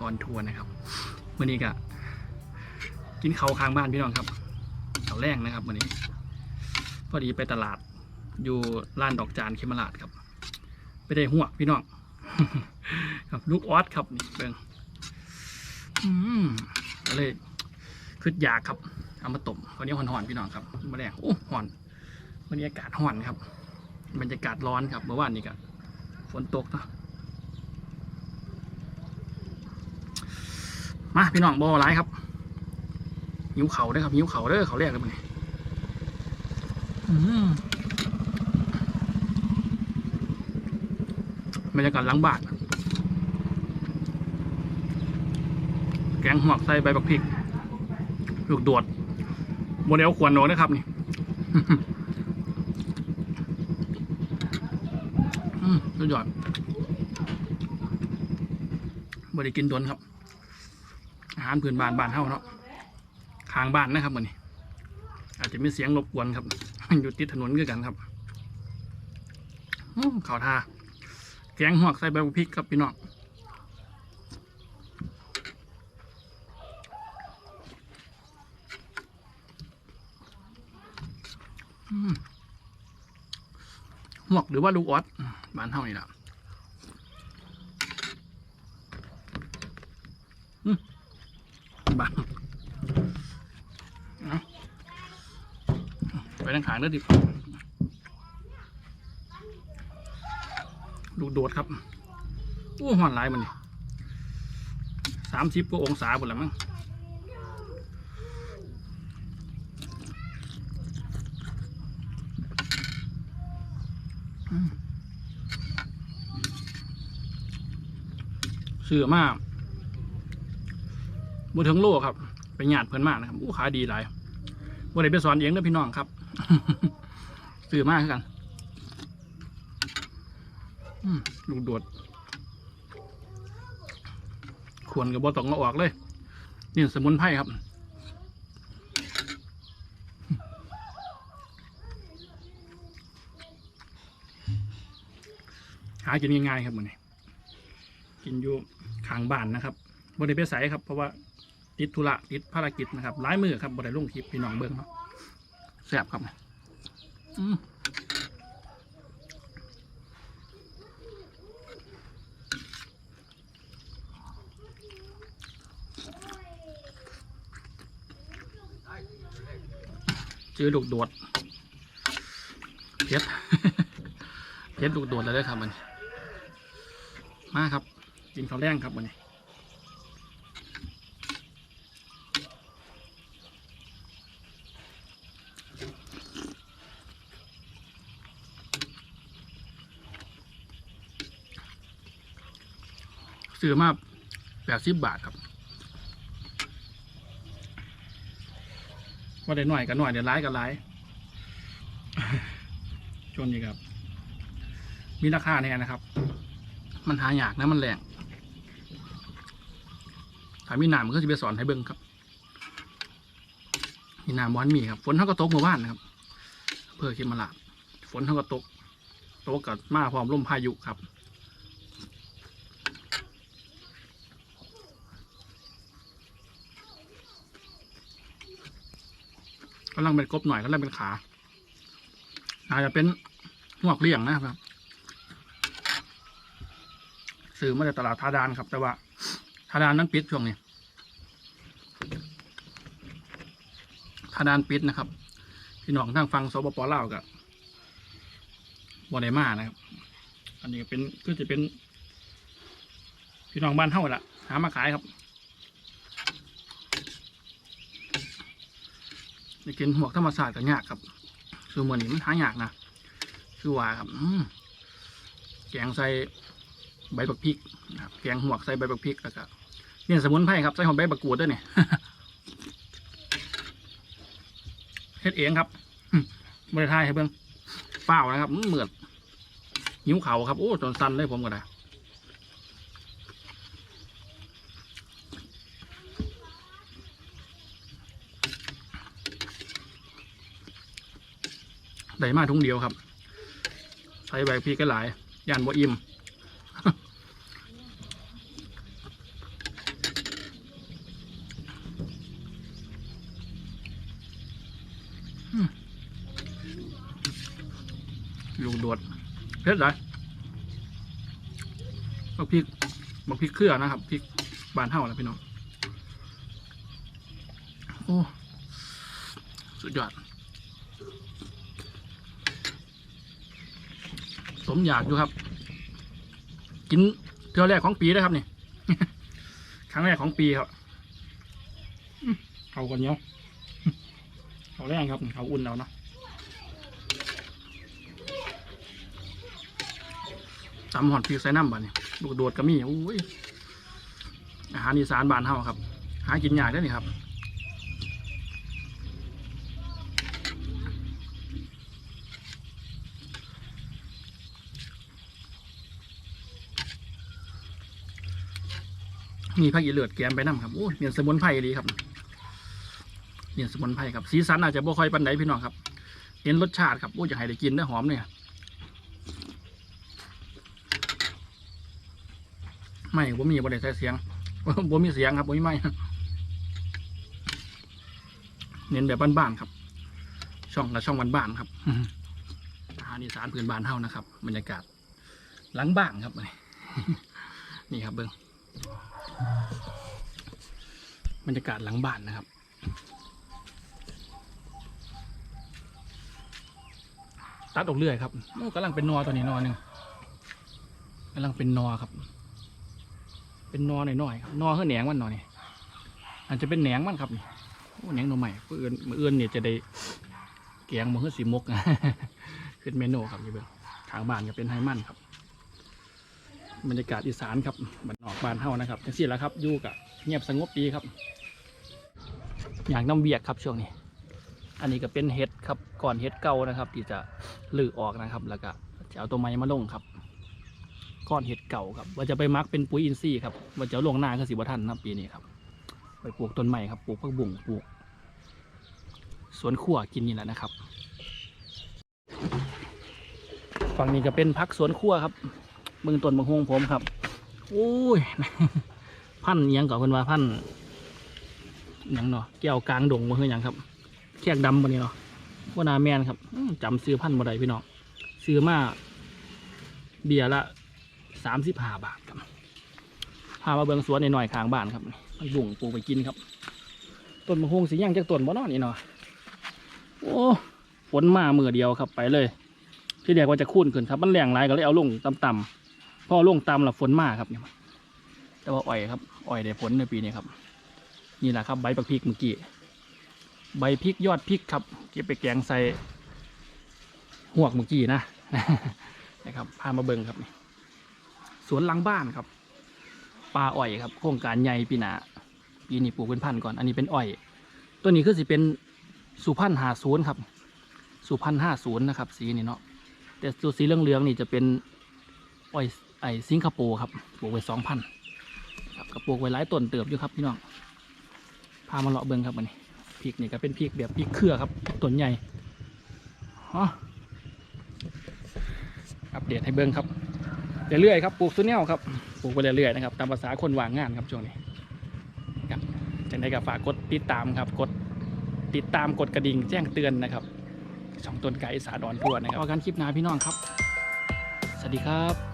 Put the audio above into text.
ออนทัวร์นะครับวันนี้ก็กินเขาค้างบ้านพี่น้องครับเขาแรงนะครับวันนี้ พอดีไปตลาดอยู่ร้านดอกจานเคมราดครับ ไปได้หัวกพี่น้องครับลูกออสครับนี่เบิ่งอืมก็เลยขึ้นยาครับเอามาต้มวันนี้ห่อนๆพี่น้องครับมาแรงโอ้ห่อน วันนี้อากาศห่อนครับ บรรยากาศร้อนครับเมื่อวานนี้ก็ฝนตกเนาะ มาพี่น้องบอร้ายครับหิวเขาเด้อครับหิวเขาเด้อเขาแรกเลยมันอืมบรรยากาศล้างบานแกงหัวกใส่ใบบักพริกลูกโดดโมเดลขวานโหนนะครับนี่สุดยอดบริกินดวนครับ อาหารพื้นบ้านบ้านเฮาเนาะข้างบ้านนะครับมันนี้ อาจจะมีเสียงรบกวนครับ อยู่ติดถนนคือกันครับข่าวทาแกงหวกใส่ใบบุพริกครับพี่น้องหมวกหรือว่าลูกออสบ้านเท่านี่แหละอืม บ้านเอาไปทางขางเด้อดิลูกโดดครับโอ้หอนหลายมันนี่สามสิบกว่าองศาหมดแล้วมั้งเสือมาก บนถึงโลครับ ไปหยาดเพิ่นมากนะครับอู้ขายดีหลายบ่ได้ไปสอนเองเด้อพี่น้องครับซื้อมากคือกันลูกโดดควรกับบอตองเอออกเลย นี่สมุนไพรครับหากินง่ายๆครับมันนี้กินอยู่ข้างบ้านนะครับบริเวณใสครับ เพราะว่า ติดธุระติดภารกิจนะครับหลายมือครับบริลุงคลิปพี่น้องเบิ้งเนาะแซ่บครับอืมเจอลูกโดดเพชรเพชรลูกโดดเลยครับมันมาครับกินข้าวแรงครับวันนี้ ซื้อมาแปดสิบบาทครับว่าได้หน่อยก็หน่อยเดี๋ยวร้ายก็ร้ายช่วงนี้ครับ มีราคาเนี่ยนะครับ มันหายากนะมันแรงถ้ามีหนามก็จะไปสอนให้เบิ้งครับ มีหนามบอนมีครับ ฝนเท่าก็ตกเมื่อวานนะครับอำเพื่อคิดมาลาฝนเท่าก็ตก ตกกับมาพร้อมลมพายุครับำลังเป็นกบหน่อยกำลังเป็นขา อาจจะเป็นหวกเลี่ยงนะครับซื้อมาจากตลาดทาดานครับ แต่ว่าทาดานนั้นปิดช่วงนี้ทาดานปิดนะครับ พี่น้องทางฟังสปปลาวกับบอดมานะครับ อันนี้เป็นก็จะเป็น พี่น้องบ้านเท่าละหามาขายครับ จะกินหมวกธรรมศาสตร์ก็ยากครับ คือเหมือนนี้มันหายากนะคือว่าครับแกงใส่ใบบักพริกนะครับแกงหวกใส่ใบบักพริกแล้วก็เนี่ยสมุนไพรครับใส่หอมใบบักกูดด้วยเนี่ยเฮ็ดเองครับบริทายให้เบิ่งเปล่านะครับเหมือดหิวเข่าครับโอ้จนสั้นเลยผมก็ได้ ได้มาทุ่งเดียวครับ ใส่ใบพีก็หลายยานบ่อิ่มลูกโดดเพชรไรบักพริกบักพริกเครือนะครับพริกบานเท่าแล้วพี่น้อง โอ้ สุดยอด มอยากอยู่ครับ กินเทื่อแรกของปีนะครับนี่ครั้งแรกของปีครับเอากันเนียวเอาแรงครับเอาอุ่นเอาเนาะตำหอดพริกใส่น้ำบ้านนี่ลูกโดดก็มีอุ้ยอาหารอีสานบ้านเฮาครับ หากินยากได้นี่ครับ มีผักอีเลือดแกมไปน้ำครับโอ้ยเนียนสมุนไพรดีครับเนียนสมุนไพรครับสีสันอาจจะบ่ค่อยปันใดพี่น้องครับเห็นรสชาติครับโอ้ยอยากให้ได้กินได้หอมเนี่ยไม่บ่มีบ่ได้ใส่เสียงบ่มีเสียงครับบ่มีไม่เน้นแบบบ้านๆครับ ช่องละช่องบ้านๆครับอาหารอีสานพื้นบ้านเฮานะครับบรรยากาศหลังบ้านครับนี่ครับเบิ้ง บรรยากาศหลังบ้านนะครับ ตัดออกเรื่อยครับโอ้กำลังเป็นนอตัวนี้นอหนึ่งกำลังเป็นนอครับ เป็นนอหน่อยๆครับนอเฮือแหนงมันนอนี่อาจจะเป็นแหนงมันครับนี่โอ้แหนงหนอใหม่เพื่อนเมืออื่นเนี่ยจะได้แกงมือเฮือสีมกขึ้นเมนูครับนี่เบิ้งทางบ้านก็เป็นไฮมันครับ บรรยากาศอีสานครับบ้านนอกบ้านเฮานะครับจังซี่แหละครับอยู่กับเงียบสงบดีครับ อย่างน้ำเบียกครับช่วงนี้ อันนี้ก็เป็นเห็ดครับก่อนเห็ดเก่านะครับ ที่จะลือออกนะครับ แล้วก็จะเอาตัวไม้มาลงครับก้อนเห็ดเก่าครับว่าจะไปมักเป็นปุ๋ยอินทรีย์ครับว่าจะลงหน้าก็สิบทันครับปีนี้ครับ ไปปลูกต้นใหม่ครับปลูกผักบุ้งปลูกสวนขั่วกินนี่แหละนะครับ ฝั่งนี้ก็เป็นพักสวนขั่วครับ เมืองต้นบางฮงผมครับโอ้ยพันยังก่อเพิ่นว่าพันยังเนาะแก้วกลางดงบ่คือหยังครับแขกดำปะนี่เนาะว่านาแมนครับจำซื้อพันบ่ได้พี่น้องซื้อมาเบียร์ละสามสิบห้าบาทครับพามาเบิ่งสวนหน่อยๆข้างบ้านครับมันบุ่งปลูกไปกินครับต้นมะฮงสีย่างจากต้นบ่เนอนี่เนาะโอ้ฝนมาเมื่อเดียวครับไปเลย ที่เรียกว่าจะคุ้นขึ้นครับ มันแรงไรก็เลยเอาลงต่ำๆ พ่อล่วงต่ำแล้วฝนมากครับเนี่ยแต่ว่าอ่อยครับอ่อยได้ผลในปีนี้ครับ นี่แหละครับใบปักพริกเมื่อกี้ใบพริกยอดพริกครับเก็บไปแกงใส่หวกเมื่อกี้นะนะครับพามาเบิ่งครับสวนหลังบ้านครับปลาอ้อยครับ โครงการใหญ่ปีหนาปีนี้ปลูกเป็นพันก่อน อันนี้เป็นอ้อย ตัวนี้คือสิเป็นสุพรรณหาศูนย์ครับ สุพรรณห้าศูนย์นะครับ สีนี่เนาะแต่ตัวสีเหลืองๆนี่จะเป็นอ้อย ไอสิงคโปร์ครับปลูกไว้สองพันครับก็ปลูกไว้หลายต้นเติบอยู่ครับพี่น้องพามาเลาะเบิ่งครับวันนี้พริกนี่ก็เป็นพริกแบบพริกเครือครับต้นใหญ่ฮะอัปเดตให้เบิ่งครับเรื่อยๆครับปลูกซุนแนวครับปลูกไปเรื่อยๆนะครับตามภาษาคนว่างงานครับช่วงนี้ครับจังไดก็ฝากกดติดตามครับกดติดตามกดกระดิ่งแจ้งเตือนนะครับช่องต้นไก่สาดอนทั่วนะครับเอากันคลิปหน้าพี่น้องครับ สวัสดีครับ